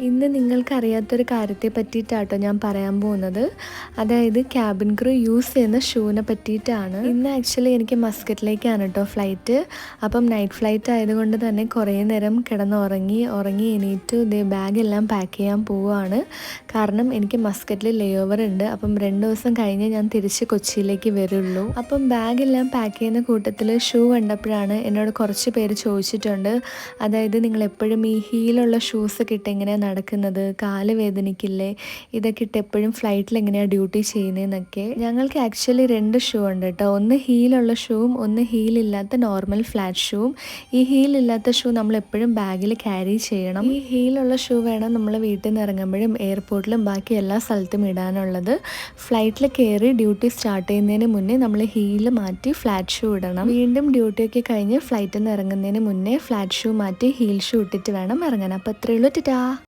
ഇന്ന് നിങ്ങൾക്കറിയാത്തൊരു കാര്യത്തെ പറ്റിയിട്ടാട്ടോ ഞാൻ പറയാൻ പോകുന്നത്. അതായത് ക്യാബിൻ ക്രൂ യൂസ് ചെയ്യുന്ന ഷൂവിനെ പറ്റിയിട്ടാണ്. ഇന്ന് ആക്ച്വലി എനിക്ക് മസ്കറ്റിലേക്കാണ് കേട്ടോ ഫ്ലൈറ്റ് അപ്പം നൈറ്റ് ഫ്ലൈറ്റ് ആയതുകൊണ്ട് തന്നെ കുറേ നേരം കിടന്നുറങ്ങി ഉറങ്ങി എണീറ്റ് ഇതേ ബാഗെല്ലാം പാക്ക് ചെയ്യാൻ പോവുകയാണ്. കാരണം എനിക്ക് മസ്കറ്റിൽ ലേ ഓവർ ഉണ്ട്. അപ്പം രണ്ട് ദിവസം കഴിഞ്ഞ് ഞാൻ തിരിച്ച് കൊച്ചിയിലേക്ക് വരുള്ളൂ. അപ്പം ബാഗെല്ലാം പാക്ക് ചെയ്യുന്ന കൂട്ടത്തിൽ ഷൂ കണ്ടപ്പോഴാണ് എന്നോട് കുറച്ച് പേര് ചോദിച്ചിട്ടുണ്ട്. അതായത് നിങ്ങൾ എപ്പോഴും ഈ ഹീലുള്ള ഷൂസ് കിട്ടിങ്ങനെ നടക്കുന്നത് കാൽ വേദനിക്കില്ലേ ഇതൊക്കെ ഇട്ട് എപ്പോഴും ഫ്ലൈറ്റിൽ എങ്ങനെയാണ് ഡ്യൂട്ടി ചെയ്യുന്നതെന്നൊക്കെ. ഞങ്ങൾക്ക് ആക്ച്വലി രണ്ട് ഷൂ ഉണ്ട് കേട്ടോ. ഒന്ന് ഹീലുള്ള ഷൂവും ഒന്ന് ഹീലില്ലാത്ത നോർമൽ ഫ്ലാറ്റ് ഷൂവും ഈ ഹീലില്ലാത്ത ഷൂ നമ്മൾ എപ്പോഴും ബാഗിൽ ക്യാരി ചെയ്യണം. ഈ ഹീലുള്ള ഷൂ വേണം നമ്മൾ വീട്ടിൽ നിന്ന് ഇറങ്ങുമ്പോഴും എയർപോർട്ടിലും ബാക്കി എല്ലാ സ്ഥലത്തും ഇടാനുള്ളത്. ഫ്ലൈറ്റിൽ കയറി ഡ്യൂട്ടി സ്റ്റാർട്ട് ചെയ്യുന്നതിന് മുന്നേ നമ്മൾ ഹീൽ മാറ്റി ഫ്ലാറ്റ് ഷൂ ഇടണം. വീണ്ടും ഡ്യൂട്ടിയൊക്കെ കഴിഞ്ഞ് ഫ്ലൈറ്റിൽ നിന്ന് ഇറങ്ങുന്നതിന് മുന്നേ ഫ്ലാറ്റ് ഷൂ മാറ്റി ഹീൽ ഷൂ ഇട്ടിട്ട് വേണം ഇറങ്ങാൻ. അപ്പോൾ അത്രയേ ഉള്ളൂ. ടാ